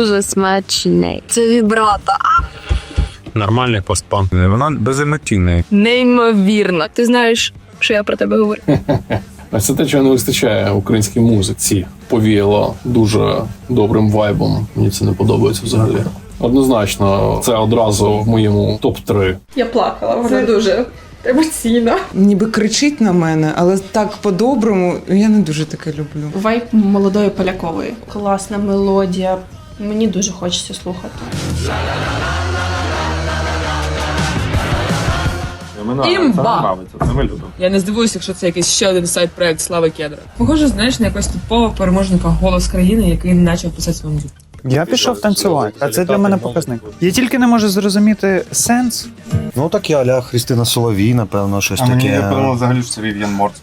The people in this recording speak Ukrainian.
Дуже смачний. Це вібрато. Нормальний постпан. Вона беземоційна. Неймовірно. Ти знаєш, що я про тебе говорю? А це те, чого не вистачає українській музиці. Повіяло дуже добрим вайбом. Мені це не подобається взагалі. Однозначно, це одразу в моєму топ 3 Я плакала, вона дуже емоційна. ніби кричить на мене, але так по-доброму я не дуже таке люблю. Вайб молодої полякової. Класна мелодія. Мені дуже хочеться слухати. Імба! Я не здивуюся, якщо це якийсь ще один сайт-проект Слави Кедра. Похоже, знаєш, на якогось типового переможника голос країни, який не почав писати свою музику. Я пішов танцювати, а це для мене показник. Я тільки не можу зрозуміти сенс. Ну так я аля Христина Соловій, напевно, щось А мені таке. я подумав взагалі, що це Вів'ян Морт.